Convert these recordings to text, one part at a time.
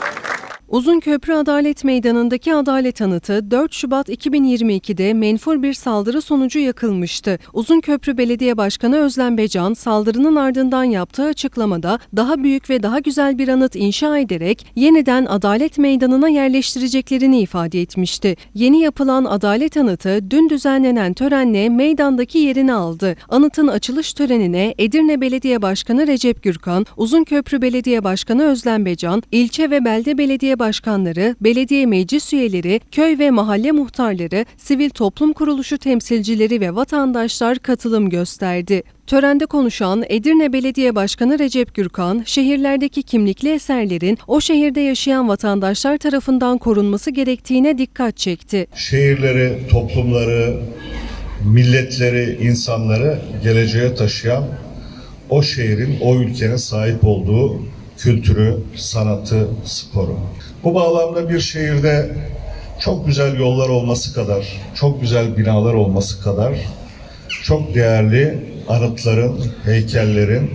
Gracias. Uzunköprü Adalet Meydanı'ndaki adalet anıtı 4 Şubat 2022'de menfur bir saldırı sonucu yakılmıştı. Uzunköprü Belediye Başkanı Özlem Becan saldırının ardından yaptığı açıklamada daha büyük ve daha güzel bir anıt inşa ederek yeniden Adalet Meydanı'na yerleştireceklerini ifade etmişti. Yeni yapılan adalet anıtı dün düzenlenen törenle meydandaki yerini aldı. Anıtın açılış törenine Edirne Belediye Başkanı Recep Gürkan, Uzunköprü Belediye Başkanı Özlem Becan, ilçe ve belde belediye başkanları, belediye meclis üyeleri, köy ve mahalle muhtarları, sivil toplum kuruluşu temsilcileri ve vatandaşlar katılım gösterdi. Törende konuşan Edirne Belediye Başkanı Recep Gürkan, şehirlerdeki kimlikli eserlerin o şehirde yaşayan vatandaşlar tarafından korunması gerektiğine dikkat çekti. şehirleri, toplumları, milletleri, insanları geleceğe taşıyan o şehrin, o ülkenin sahip olduğu kültürü, sanatı, sporu. Bu bağlamda bir şehirde çok güzel yollar olması kadar, çok güzel binalar olması kadar çok değerli anıtların, heykellerin,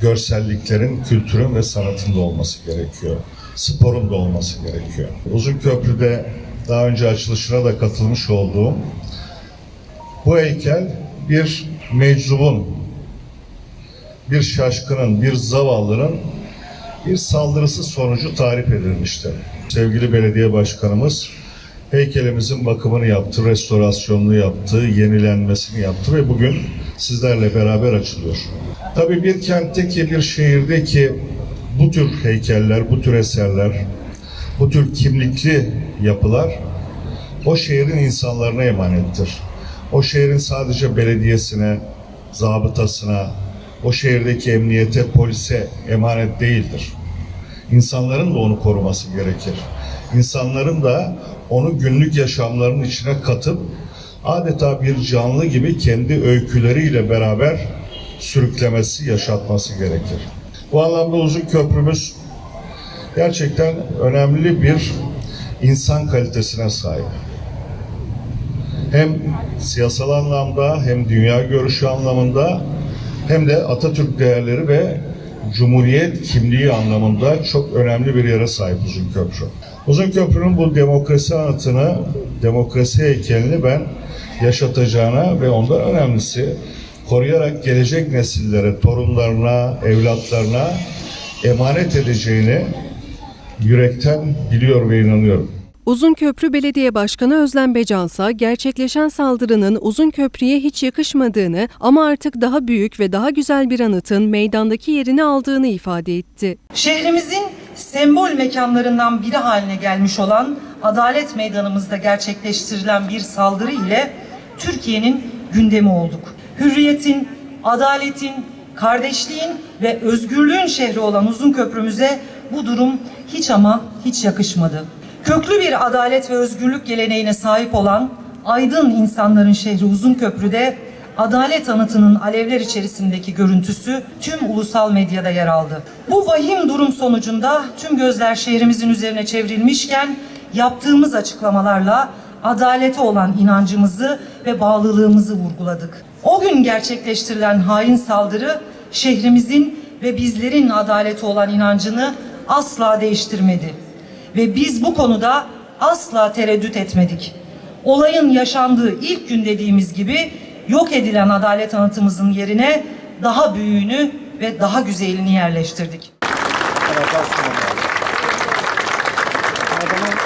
görselliklerin, kültürün ve sanatın da olması gerekiyor. Sporun da olması gerekiyor. Uzunköprü'de daha önce açılışına da katılmış olduğum bu heykel bir meczubun, bir şaşkının, bir zavallının bir saldırısı sonucu tarif edilmişti. Sevgili belediye başkanımız heykelimizin bakımını yaptı, restorasyonunu yaptı, yenilenmesini yaptı ve bugün sizlerle beraber açılıyor. Tabii bir kentteki, bir şehirdeki bu tür heykeller, bu tür eserler, bu tür kimlikli yapılar o şehrin insanlarına emanettir. O şehrin sadece belediyesine, zabıtasına, o şehirdeki emniyete, polise emanet değildir. İnsanların da onu koruması gerekir. İnsanların da onu günlük yaşamlarının içine katıp adeta bir canlı gibi kendi öyküleriyle beraber sürüklemesi, yaşatması gerekir. Bu anlamda uzun köprümüz gerçekten önemli bir insan kalitesine sahip. Hem siyasal anlamda hem dünya görüşü anlamında hem de Atatürk değerleri ve Cumhuriyet kimliği anlamında çok önemli bir yere sahip Uzunköprü. Uzunköprü'nün bu demokrasi anıtını, demokrasi heykelini ben yaşatacağına ve ondan önemlisi koruyarak gelecek nesillere, torunlarına, evlatlarına emanet edeceğini yürekten biliyor ve inanıyorum. Uzunköprü Belediye Başkanı Özlem Becansa gerçekleşen saldırının Uzunköprü'ye hiç yakışmadığını ama artık daha büyük ve daha güzel bir anıtın meydandaki yerini aldığını ifade etti. Şehrimizin sembol mekanlarından biri haline gelmiş olan Adalet Meydanımızda gerçekleştirilen bir saldırı ile Türkiye'nin gündemi olduk. Hürriyetin, adaletin, kardeşliğin ve özgürlüğün şehri olan Uzunköprümüze bu durum hiç ama hiç yakışmadı. Köklü bir adalet ve özgürlük geleneğine sahip olan aydın insanların şehri Uzunköprü'de Adalet anıtının alevler içerisindeki görüntüsü tüm ulusal medyada yer aldı. Bu vahim durum sonucunda tüm gözler şehrimizin üzerine çevrilmişken yaptığımız açıklamalarla adalete olan inancımızı ve bağlılığımızı vurguladık. O gün gerçekleştirilen hain saldırı şehrimizin ve bizlerin adalete olan inancını asla değiştirmedi. Ve biz bu konuda asla tereddüt etmedik. Olayın yaşandığı ilk gün dediğimiz gibi yok edilen adalet anıtımızın yerine daha büyüğünü ve daha güzelini yerleştirdik. Adamın